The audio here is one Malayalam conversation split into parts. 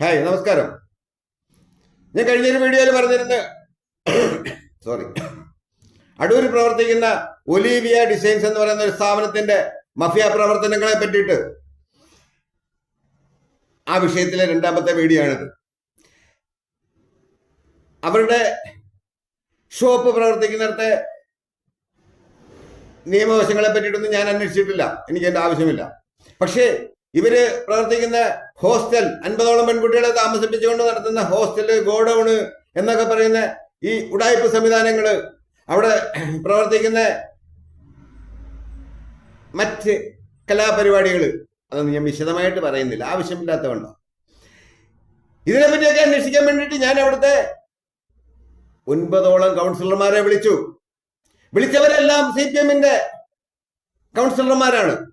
ഹായ് നമസ്കാരം. ഞാൻ കഴിഞ്ഞൊരു വീഡിയോയിൽ പറഞ്ഞിരുന്നു സോറി അടൂർ പ്രവർത്തിക്കുന്ന ഒലീവിയ ഡിസൈൻസ് എന്ന് പറയുന്ന ഒരു സ്ഥാപനത്തിന്റെ മഫിയ പ്രവർത്തനങ്ങളെ പറ്റിയിട്ട് ആ വിഷയത്തിലെ രണ്ടാമത്തെ വീഡിയോ ആണിത്. അവരുടെ ഷോപ്പ് പ്രവർത്തിക്കുന്നിടത്തെ നിയമവശങ്ങളെ പറ്റിയിട്ടൊന്നും ഞാൻ അന്വേഷിച്ചിട്ടില്ല. എനിക്ക് എന്റെ ആവശ്യമില്ല. പക്ഷേ ഇവർ പ്രവർത്തിക്കുന്ന ഹോസ്റ്റൽ അൻപതോളം പെൺകുട്ടികളെ താമസിപ്പിച്ചുകൊണ്ട് നടത്തുന്ന ഹോസ്റ്റൽ ഗോഡൌണ് എന്നൊക്കെ പറയുന്ന ഈ ഉടായ്പ സംവിധാനങ്ങൾ അവിടെ പ്രവർത്തിക്കുന്ന മറ്റ് കലാപരിപാടികൾ അതൊന്നും ഞാൻ വിശദമായിട്ട് പറയുന്നില്ല. ആവശ്യമില്ലാത്തതുകൊണ്ടോ? ഇതിനെപ്പറ്റിയൊക്കെ അന്വേഷിക്കാൻ വേണ്ടിയിട്ട് ഞാൻ അവിടുത്തെ ഒൻപതോളം കൗൺസിലർമാരെ വിളിച്ചു. വിളിച്ചവരെല്ലാം സി പി എമ്മിന്റെ കൗൺസിലർമാരാണ്.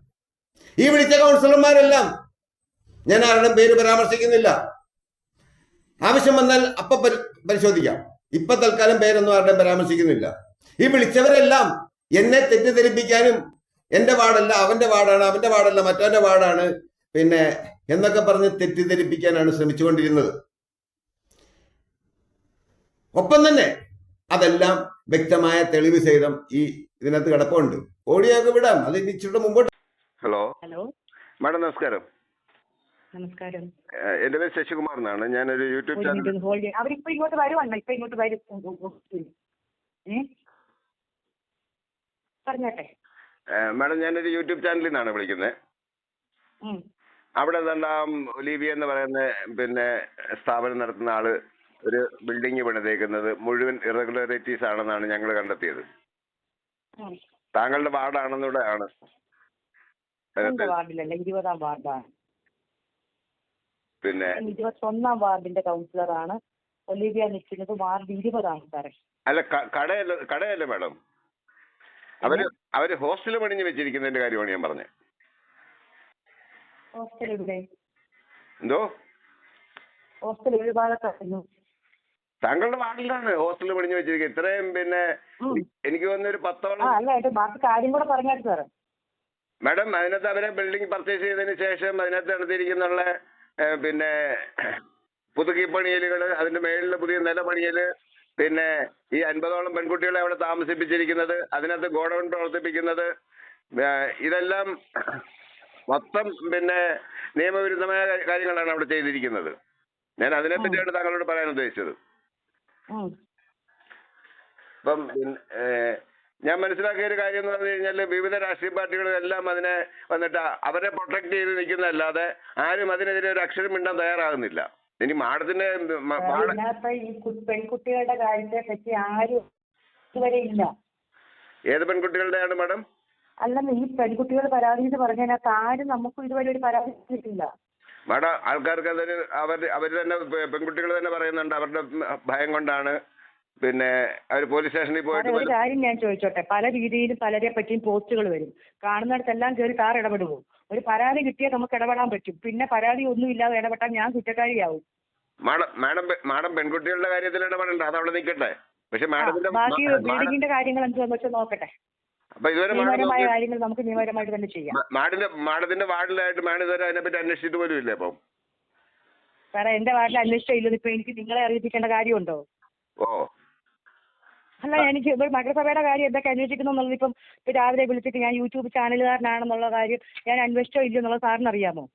ഈ വിളിച്ച കൗൺസിലർമാരെല്ലാം ഞാൻ ആരുടെ പേര് പരാമർശിക്കുന്നില്ല. ആവശ്യം വന്നാൽ അപ്പൊ പരിശോധിക്കാം. ഇപ്പൊ തൽക്കാലം പേരൊന്നും ആരുടെയും പരാമർശിക്കുന്നില്ല. ഈ വിളിച്ചവരെല്ലാം എന്നെ തെറ്റിദ്ധരിപ്പിക്കാനും എന്റെ വാടല്ല അവന്റെ വാടാണ് അവന്റെ വാടല്ല മറ്റവന്റെ വാടാണ് പിന്നെ എന്നൊക്കെ പറഞ്ഞ് തെറ്റിദ്ധരിപ്പിക്കാനാണ് ശ്രമിച്ചുകൊണ്ടിരുന്നത്. ഒപ്പം തന്നെ അതെല്ലാം വ്യക്തമായ തെളിവ് സഹിതം ഈ ഇതിനകത്ത് കിടപ്പുണ്ട്. ഓഡിയോ വിടാം. അത് ഇനി ഇച്ചിരി മുമ്പോട്ട് ഹലോ. ഹലോ. മാഡം നമസ്കാരം. നമസ്കാരം. എന്റെ പേര് ശശികുമാർ എന്നാണ് ഞാനൊരു യൂട്യൂബ് ചാനൽ അവരിപ്പോ ഇങ്ങോട്ട് വരുവാണ് ഇപ്പൊ ഇങ്ങോട്ട് വരും. പറഞ്ഞോട്ടെ. മാഡം ഞാനൊരു യൂട്യൂബ് ചാനലിൽ നിന്നാണ് വിളിക്കുന്നത്. അവിടെ രണ്ടാം ഒലീവിയ എന്ന് പറയുന്ന പിന്നെ സ്ഥാപനം നടത്തുന്ന ആൾ ഒരു ബിൽഡിംഗ് പണിതേക്കുന്നത് മുഴുവൻ ഇറഗുലറിറ്റീസ് ആണെന്നാണ് ഞങ്ങൾ കണ്ടെത്തിയത്. താങ്കളുടെ വാർഡാണെന്നൂടെ ആണ് വാർഡിലല്ല? ഇരുപതാം വാർഡാണ്. പിന്നെ? ഇരുപത്തൊന്നാം വാർഡിന്റെ കൗൺസിലറാണ് ഒലിവിയ നിൽക്കുന്നത്. വാർഡ് ഇരുപതാണ് സാറേ. അല്ല കടയല്ല കടയല്ല മാഡം. അവർ അവർ ഹോസ്റ്റൽ പണിഞ്ഞ് വെച്ചിരിക്കുന്നതിന്റെ കാര്യമാണ് ഞാൻ പറഞ്ഞത്. ഹോസ്റ്റൽ ഇവിടെ എന്തോ? ഹോസ്റ്റൽ ഒരു ഭാഗത്തായിരുന്നു. താങ്കളുടെ വാർഡിലാണ് ഹോസ്റ്റൽ പണിഞ്ഞു വെച്ചിരിക്കുന്നത്. ഇത്രയും പിന്നെ എനിക്ക് തോന്നുന്ന ഒരു പത്തോളം അല്ല എന്റെ ബാക്കി കാര്യം കൂടെ പറഞ്ഞാൽ സാറേ. മാഡം അതിനകത്ത് അവരെ ബിൽഡിംഗ് പർച്ചേസ് ചെയ്തതിന് ശേഷം അതിനകത്ത് നടത്തിയിരിക്കുന്നുള്ള പിന്നെ പുതുക്കി പണിയലുകൾ അതിന്റെ മേളിൽ പുതിയ നില പണിയൽ പിന്നെ ഈ അൻപതോളം പെൺകുട്ടികളെ അവിടെ താമസിപ്പിച്ചിരിക്കുന്നത് അതിനകത്ത് ഗോഡൗൺ പ്രവർത്തിപ്പിക്കുന്നത് ഇതെല്ലാം മൊത്തം പിന്നെ നിയമവിരുദ്ധമായ കാര്യങ്ങളാണ് അവിടെ ചെയ്തിരിക്കുന്നത് ഞാൻ അതിനെപ്പറ്റിയാണ് താങ്കളോട് പറയാൻ ഉദ്ദേശിച്ചത് ഉം. ഞാൻ മനസ്സിലാക്കിയ ഒരു കാര്യം എന്ന് പറഞ്ഞു കഴിഞ്ഞാൽ വിവിധ രാഷ്ട്രീയ പാർട്ടികളെല്ലാം അതിനെ വന്നിട്ട് അവരെ പ്രൊട്ടക്ട് ചെയ്ത് നിൽക്കുന്നതല്ലാതെ ആരും അതിനെതിരെ ഒരു അക്ഷരം മിണ്ടാൻ തയ്യാറാകുന്നില്ല. ഇനി മാഡത്തിന്റെ ഈ പെൺകുട്ടികളുടെ കാര്യത്തെ പറ്റി ആരും ഇതുവരെ ഇല്ല. ഏത് പെൺകുട്ടികളുടെയാണ് മാഡം? അല്ലെന്ന് ഈ പെൺകുട്ടികൾ പരാതി എന്ന് പറഞ്ഞതിനകത്ത് ആരും നമുക്കും ഇതുവരെ ഒരു പരാതി കിട്ടില്ല മാഡം ആൾക്കാർക്ക് അതൊരു അവർ അവർ തന്നെ പെൺകുട്ടികൾ തന്നെ പറയുന്നുണ്ട്. അവരുടെ ഭയം കൊണ്ടാണ്. പിന്നെ അവർ പോലീസ് സ്റ്റേഷനിൽ പോയിട്ട് ഒരു കാര്യം ഞാൻ ചോദിച്ചോട്ടെ? പല രീതിയിലും പലരെ പറ്റിയും പോസ്റ്റുകൾ വരും. കാണുന്നിടത്തെല്ലാം കയറി സാർ ഇടപെടുമോ ഒരു പരാതി കിട്ടിയാൽ നമുക്ക് ഇടപെടാൻ പറ്റും. പിന്നെ പരാതി ഒന്നും ഇല്ലാതെ ഇടപെട്ടാൽ ഞാൻ കുറ്റക്കാരിയാവും. മാഡം മാഡം മാഡം പെൺകുട്ടികളുടെ കാര്യത്തിൽ ഇടപെടണ്ട. അത് അവിടെ നിൽക്കട്ടെ. പക്ഷെ മാഡത്തിന്റെ ബാക്കി ബീഡിങ്ങിന്റെ കാര്യങ്ങൾ എന്താണെന്ന് വെച്ചാൽ നോക്കട്ടെ. അപ്പൊ ഇതുവരെ നിയമപരമായ കാര്യങ്ങൾ നമുക്ക് നിയമപരമായിട്ട് തന്നെ ചെയ്യാം. മാഡിന്റെ മാഡത്തിന്റെ വാർഡിലായിട്ട് മാഡം ഇതുവരെ അതിനെപ്പറ്റി അന്വേഷിച്ചിട്ട് പോലും ഇല്ലേ അപ്പം? സാറേ എന്റെ വാർഡിൽ അന്വേഷിച്ചില്ലെന്ന് ഇപ്പൊ എനിക്ക് നിങ്ങളെ അറിയിപ്പിക്കേണ്ട കാര്യമുണ്ടോ? ഓ. അല്ല എനിക്ക് ഇവിടെ നഗരസഭയുടെ കാര്യം എന്തൊക്കെ അന്വേഷിക്കുന്നു എന്നുള്ളത് ഇപ്പൊ രാവിലെ വിളിച്ചിട്ട് ഞാൻ യൂട്യൂബ് ചാനലുകാരനാണെന്നുള്ള കാര്യം ഞാൻ അന്വേഷിച്ചോ ഇല്ലയോ എന്നുള്ളത് സാറിന് അറിയാമോ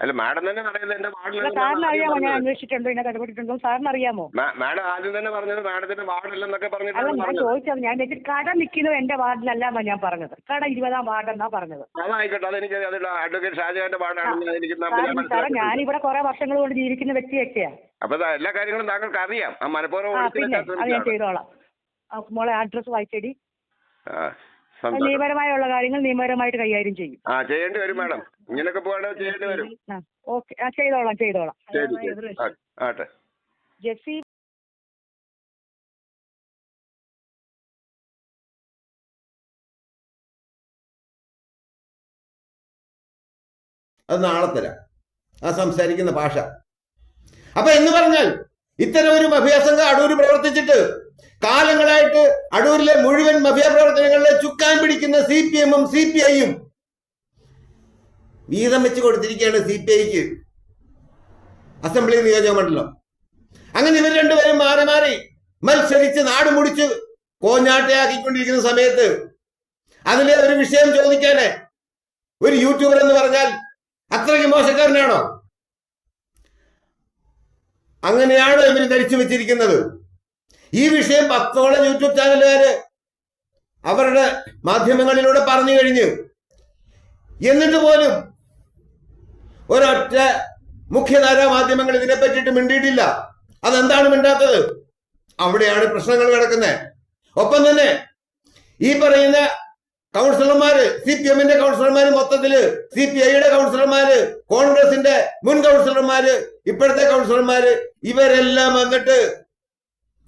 അല്ല മാഡം തന്നെ പറയുന്നത് എന്റെ സാറിന് അറിയാമോ? ഞാൻ അന്വേഷിച്ചിട്ടുണ്ടോ? ഇതിനകത്ത് ഇടപെട്ടിട്ടുണ്ടോ സാറിന് അറിയാമോ? മാഡം ആദ്യം തന്നെ പറഞ്ഞത് മാഡത്തിന്റെ വാർഡിലെന്നൊക്കെ അല്ല ഞാൻ ചോദിച്ചത് ഞാൻ കട നിൽക്കുന്നത് എന്റെ വാർഡിലല്ല ഞാൻ പറഞ്ഞത്. കട ഇരുപതാം വാർഡെന്നാ പറഞ്ഞത്. അതായിക്കോട്ടെ അതെനിക്ക് അത് അഡ്വക്കേറ്റ് ഷാജഹാന്റെ വാർഡാണെന്ന് എനിക്ക് നമ്മൾ ഞാൻ സാറേ മനസ്സിലാക്കി ഞാനിവിടെ കുറെ വർഷങ്ങൾ കൊണ്ട് ജീവിക്കുന്ന വ്യക്തിയൊക്കെയാ. അപ്പൊ ദാ എല്ലാ കാര്യങ്ങളും താങ്കൾക്ക് അറിയാം ആ മനഃപൂർവം ആ ഒളിച്ചു പിന്നെ അത് ഞാൻ. ചെയ്തോളാം. ആ, മോളെ അഡ്രസ് വായിച്ചേടി. ആ. നിയമപരമായുള്ള കാര്യങ്ങൾ നിയമപരമായിട്ട് കൈകാര്യം ചെയ്യും. ആ ചെയ്യേണ്ടി വരും മാഡം. ഇങ്ങനെയൊക്കെ പോകണമെങ്കിൽ ചെയ്യേണ്ടി വരും. ആ ഓക്കെ. ആ ചെയ്തോളാം ചെയ്തോളാം. ആട്ടെ. ജെസ്സി അത് നാളെ തരാം. ആ സംസാരിക്കുന്ന ഭാഷ. അപ്പൊ എന്ന് പറഞ്ഞാൽ ഇത്തരം ഒരു മഫിയ സംഘം അടൂര് പ്രവർത്തിച്ചിട്ട് കാലങ്ങളായിട്ട് അടൂരിലെ മുഴുവൻ മഫിയ പ്രവർത്തനങ്ങളിലെ ചുക്കാൻ പിടിക്കുന്ന സി പി എമ്മും സി പി ഐയും വീതം വെച്ച് കൊടുത്തിരിക്കുകയാണ് സി പി ഐക്ക് അസംബ്ലി നിയോജക മണ്ഡലം. അങ്ങനെ ഇവർ രണ്ടുപേരും മാറി മാറി മത്സരിച്ച് നാട് മുടിച്ച് കോഞ്ഞാട്ടയാക്കിക്കൊണ്ടിരിക്കുന്ന സമയത്ത് അതിലെ ഒരു വിഷയം ചോദിക്കാനേ. ഒരു യൂട്യൂബർ എന്ന് പറഞ്ഞാൽ അത്രയ്ക്ക് മോശക്കാരനാണോ? അങ്ങനെയാണ് ഇവർ ധരിച്ചു വെച്ചിരിക്കുന്നത്? ഈ വിഷയം പത്തോളം യൂട്യൂബ് ചാനലുകാര് അവരുടെ മാധ്യമങ്ങളിലൂടെ പറഞ്ഞു കഴിഞ്ഞ് എന്നിട്ട് പോലും ഒരൊറ്റ മുഖ്യധാരാ മാധ്യമങ്ങൾ ഇതിനെ പറ്റിയിട്ട് മിണ്ടിയിട്ടില്ല. അതെന്താണ് മിണ്ടാത്തത്? അവിടെയാണ് പ്രശ്നങ്ങൾ കിടക്കുന്നത്. ഒപ്പം തന്നെ ഈ പറയുന്ന കൗൺസിലർമാര് സി പി എമ്മിന്റെ കൗൺസിലർമാര് മൊത്തത്തിൽ സി പി ഐയുടെ കൗൺസിലർമാര് കോൺഗ്രസിന്റെ മുൻ കൗൺസിലർമാര് ഇപ്പോഴത്തെ കൗൺസിലർമാര് ഇവരെല്ലാം വന്നിട്ട്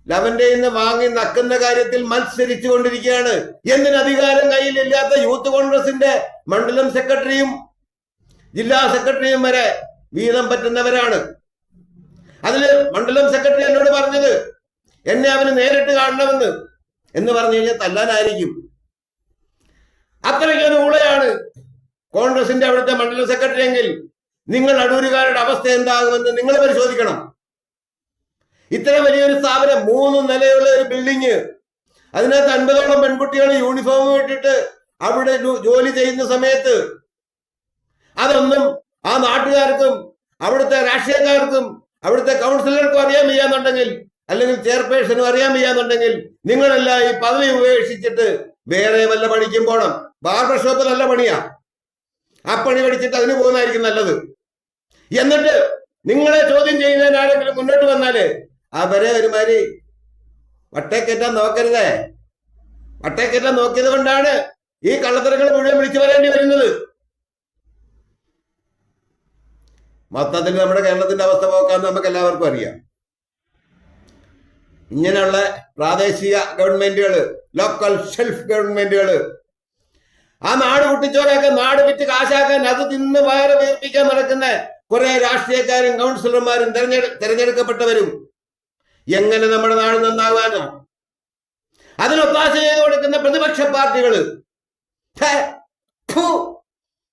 ലവന്റെ നിന്ന് വാങ്ങി നക്കുന്ന കാര്യത്തിൽ മത്സരിച്ചു കൊണ്ടിരിക്കുകയാണ് എന്തിന് അധികാരം കയ്യിലില്ലാത്ത യൂത്ത് കോൺഗ്രസിന്റെ മണ്ഡലം സെക്രട്ടറിയും ജില്ലാ സെക്രട്ടറിയും വരെ വീതം പറ്റുന്നവരാണ്. അതിൽ മണ്ഡലം സെക്രട്ടറി എന്നോട് പറഞ്ഞത് എന്നെ അവന് നേരിട്ട് കാണണമെന്ന് എന്ന് പറഞ്ഞു കഴിഞ്ഞാൽ തല്ലാനായിരിക്കും. അത്രയ്ക്കൊരു ഊളയാണ് കോൺഗ്രസിന്റെ അവിടുത്തെ മണ്ഡലം സെക്രട്ടറി എങ്കിൽ നിങ്ങൾ അടൂരുകാരുടെ അവസ്ഥ എന്താകുമെന്ന് നിങ്ങൾ പരിശോധിക്കണം. ഇത്ര വലിയൊരു സ്ഥാപനം മൂന്ന് നിലയുള്ള ഒരു ബിൽഡിങ് അതിനകത്ത് അൻപതോളം പെൺകുട്ടികൾ യൂണിഫോം ഇട്ടിട്ട് അവിടെ ജോലി ചെയ്യുന്ന സമയത്ത് അതൊന്നും ആ നാട്ടുകാർക്കും അവിടുത്തെ രാഷ്ട്രീയക്കാർക്കും അവിടുത്തെ കൗൺസിലർക്കും അറിയാൻ വയ്യാന്നുണ്ടെങ്കിൽ അല്ലെങ്കിൽ ചെയർപേഴ്സണും അറിയാൻ വയ്യാന്നുണ്ടെങ്കിൽ നിങ്ങളെല്ലാം ഈ പദവി ഉപേക്ഷിച്ചിട്ട് വേറെ വല്ല പണിക്കും പോണം. ബാർബർ ഷോപ്പ് നല്ല പണിയാ. ആ പണി പഠിച്ചിട്ട് അതിന് പോകുന്നതായിരിക്കും നല്ലത്. എന്നിട്ട് നിങ്ങളെ ചോദ്യം ചെയ്യുന്നതിന് ആരെങ്കിലും മുന്നോട്ട് വന്നാൽ അവരെ ഒരുമാതിരി വട്ടേക്കറ്റാൻ നോക്കരുതേ. വട്ടേക്കറ്റാൻ നോക്കിയത് കൊണ്ടാണ് ഈ കള്ളത്തരങ്ങൾ മുഴുവൻ വിളിച്ചു വരേണ്ടി വരുന്നത്. മൊത്തത്തിൽ നമ്മുടെ കേരളത്തിന്റെ അവസ്ഥ പോക്കാന്ന് നമുക്ക് എല്ലാവർക്കും അറിയാം. ഇങ്ങനെയുള്ള പ്രാദേശിക ഗവൺമെന്റുകൾ ലോക്കൽ സെൽഫ് ഗവൺമെന്റുകൾ ആ നാട് കുട്ടിച്ചോറൊക്കെ നാട് വിറ്റ് കാശാക്കാൻ അത് തിന്ന് വയറ് വീർപ്പിക്കാൻ നടക്കുന്ന കുറെ രാഷ്ട്രീയക്കാരും കൗൺസിലർമാരും തെരഞ്ഞെടു തെരഞ്ഞെടുക്കപ്പെട്ടവരും എങ്ങനെ നമ്മുടെ നാട് നന്നാവാനോ അതിനൊത്താശ ചെയ്ത് കൊടുക്കുന്ന പ്രതിപക്ഷ പാർട്ടികൾ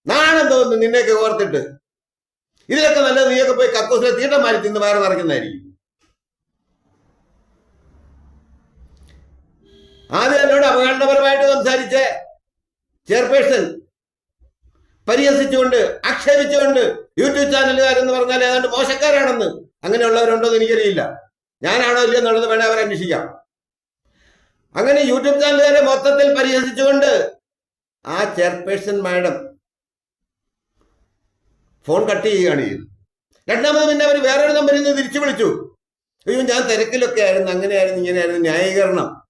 നാണം തോന്നുന്നു നിന്നെയൊക്കെ ഓർത്തിട്ട്. ഇതിലൊക്കെ നല്ലത് നീയൊക്കെ പോയി കക്കൂസിലെ തീട്ടന്മാരി തിന്ന് വയറ് നിറയ്ക്കുന്നതായിരിക്കും. ആദ്യം എന്നോട് അപകടപരമായിട്ട് സംസാരിച്ച. ചെയർപേഴ്സൺ പരിഹസിച്ചുകൊണ്ട് ആക്ഷേപിച്ചുകൊണ്ട് യൂട്യൂബ് ചാനലുകാരെന്ന് പറഞ്ഞാൽ ഏതാണ്ട് മോശക്കാരാണെന്ന് അങ്ങനെയുള്ളവരുണ്ടോ എന്ന് എനിക്കറിയില്ല. ഞാനാണോ ഇല്ല എന്നുള്ളത് വേണേ അവരെ അന്വേഷിക്കാം. അങ്ങനെ യൂട്യൂബ് ചാനലുകാരെ മൊത്തത്തിൽ പരിഹസിച്ചുകൊണ്ട് ആ ചെയർപേഴ്സൺ മാഡം ഫോൺ കട്ട് ചെയ്യുകയാണ് ചെയ്തത് രണ്ടാമത് പിന്നെ അവർ വേറൊരു നമ്പറിൽ നിന്ന് തിരിച്ചു വിളിച്ചു. അയ്യോ ഞാൻ തിരക്കിലൊക്കെ ആയിരുന്നു അങ്ങനെയായിരുന്നു ഇങ്ങനെയായിരുന്നു ന്യായീകരണം.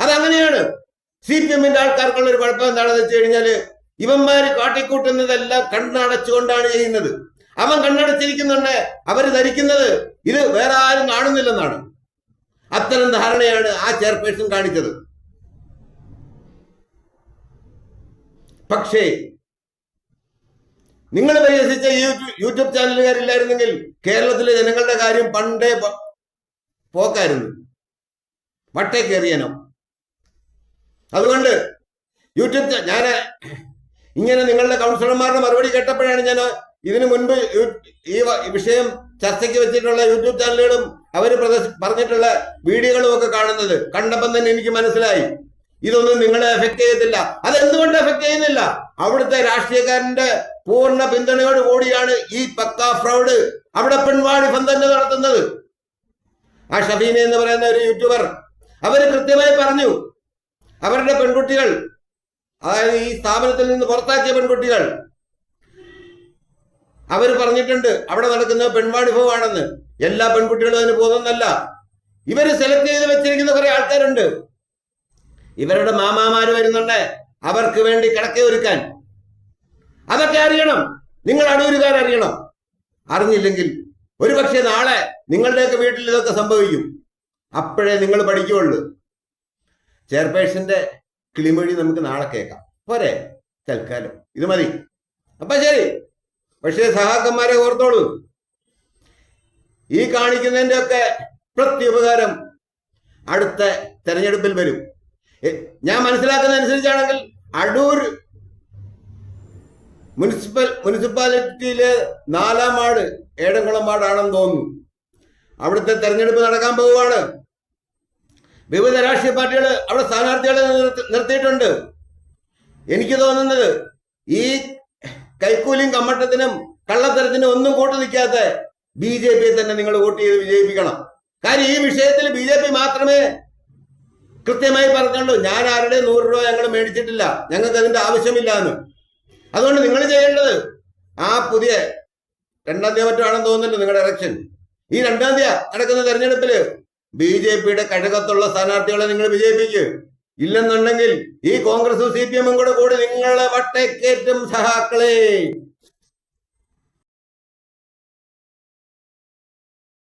അതങ്ങനെയാണ്. സി പി എമ്മിന്റെ ആൾക്കാർക്കുള്ള ഒരു കുഴപ്പം എന്താണെന്ന് വെച്ച് കഴിഞ്ഞാൽ ഇവന്മാര് കാട്ടിക്കൂട്ടുന്നതെല്ലാം കണ്ണടച്ചുകൊണ്ടാണ് ചെയ്യുന്നത്. അവൻ കണ്ണടച്ചിരിക്കുന്നുണ്ട് അവർ ധരിക്കുന്നത് ഇത് വേറെ ആരും കാണുന്നില്ലെന്നാണ്. അത്തരം ധാരണയാണ് ആ ചെയർപേഴ്സൺ കാണിച്ചത്. പക്ഷേ നിങ്ങൾ പരിഹസിച്ച യൂട്യൂബ് യൂട്യൂ- യൂട്യൂബ് ചാനലുകാരില്ലായിരുന്നെങ്കിൽ കേരളത്തിലെ ജനങ്ങളുടെ കാര്യം പണ്ടേ പോക്കായിരുന്നു. വട്ടേ കയറിയനോ അതുകൊണ്ട് യൂട്യൂബ് ഞാൻ ഇങ്ങനെ നിങ്ങളുടെ കൗൺസിലർമാരുടെ മറുപടി കേട്ടപ്പോഴാണ് ഞാൻ ഇതിനു മുൻപ് ഈ വിഷയം ചർച്ചയ്ക്ക് വെച്ചിട്ടുള്ള യൂട്യൂബ് ചാനലുകളും അവർ പറഞ്ഞിട്ടുള്ള വീഡിയോകളും ഒക്കെ കാണുന്നത് കണ്ടപ്പം തന്നെ എനിക്ക് മനസ്സിലായി. ഇതൊന്നും നിങ്ങളെ എഫക്ട് ചെയ്യത്തില്ല. അതെന്തുകൊണ്ട് എഫക്ട് ചെയ്യുന്നില്ല? അവിടുത്തെ രാഷ്ട്രീയക്കാരന്റെ പൂർണ പിന്തുണയോട് കൂടിയാണ് ഈ പക്ക ഫ്രൗഡ് അവിടെ പെൺവാണിഭം തന്നെ നടത്തുന്നത്. ആ ഷഫീന എന്ന് പറയുന്ന ഒരു യൂട്യൂബർ അവർ കൃത്യമായി പറഞ്ഞു അവരുടെ പെൺകുട്ടികൾ അതായത് ഈ സ്ഥാപനത്തിൽ നിന്ന് പുറത്താക്കിയ പെൺകുട്ടികൾ. അവർ പറഞ്ഞിട്ടുണ്ട് അവിടെ നടക്കുന്ന പെൺവാണിഭവമാണെന്ന് എല്ലാ പെൺകുട്ടികളും അതിന് പോകുന്നതല്ല ഇവർ സെലക്ട് ചെയ്ത് വെച്ചിരിക്കുന്ന കുറെ ആൾക്കാരുണ്ട്. ഇവരുടെ മാമാമാര് വരുന്നുണ്ട്. അവർക്ക് വേണ്ടി കിടക്ക ഒരുക്കാൻ. അതൊക്കെ അറിയണം. നിങ്ങൾ അടൂരുകാർ അറിയണം. അറിഞ്ഞില്ലെങ്കിൽ ഒരു പക്ഷേ നാളെ നിങ്ങളുടെയൊക്കെ വീട്ടിൽ ഇതൊക്കെ സംഭവിക്കും. അപ്പോഴേ നിങ്ങൾ പഠിക്കുള്ളൂ ചെയർപേഴ്സന്റെ കിളിമൊഴി നമുക്ക് നാളെ കേൾക്കാം. പോരെ തൽക്കാലം. ഇത് മതി. അപ്പൊ ശരി. പക്ഷേ സഹാക്കന്മാരെ ഓർത്തോളൂ. ഈ കാണിക്കുന്നതിന്റെ ഒക്കെ പ്രത്യുപകാരം അടുത്ത തെരഞ്ഞെടുപ്പിൽ വരും. ഞാൻ മനസ്സിലാക്കുന്ന അനുസരിച്ചാണെങ്കിൽ അടൂർ മുനിസിപ്പൽ മുനിസിപ്പാലിറ്റിയിലെ നാലാം വാർഡ് ഏഴംകുളം വാർഡാണെന്ന് തോന്നുന്നു. അവിടുത്തെ തെരഞ്ഞെടുപ്പ് നടക്കാൻ പോവുകയാണ്. വിവിധ രാഷ്ട്രീയ പാർട്ടികൾ അവിടെ സ്ഥാനാർത്ഥികളെ നിർത്തിയിട്ടുണ്ട്. എനിക്ക് തോന്നുന്നത് ഈ കൈക്കൂലിയും കമ്മട്ടത്തിനും കള്ളത്തരത്തിനും ഒന്നും കൂട്ടു നിൽക്കാത്ത ബി ജെ പിയെ തന്നെ നിങ്ങൾ വോട്ട് ചെയ്ത് വിജയിപ്പിക്കണം. കാര്യം ഈ വിഷയത്തിൽ ബി ജെ പി മാത്രമേ കൃത്യമായി പറഞ്ഞുള്ളൂ. ഞാൻ ആരുടെ നൂറ് രൂപ ഞങ്ങൾ മേടിച്ചിട്ടില്ല. ഞങ്ങൾക്ക് അതിന്റെ ആവശ്യമില്ല എന്ന് അതുകൊണ്ട് നിങ്ങൾ ചെയ്യേണ്ടത് ആ പുതിയ രണ്ടാം തീയതി മറ്റാണെന്ന് തോന്നുന്നുണ്ട് നിങ്ങളുടെ ഇലക്ഷൻ ഈ രണ്ടാം തീയതി നടക്കുന്ന തെരഞ്ഞെടുപ്പിൽ ബി ജെ പിയുടെ കഴകത്തുള്ള സ്ഥാനാർത്ഥികളെ നിങ്ങൾ വിജയിപ്പിക്കുക ഇല്ലെന്നുണ്ടെങ്കിൽ ഈ കോൺഗ്രസും സി പി എമ്മും കൂടെ കൂടി നിങ്ങളെ വട്ടേക്കേറ്റും സഹാക്കളെ.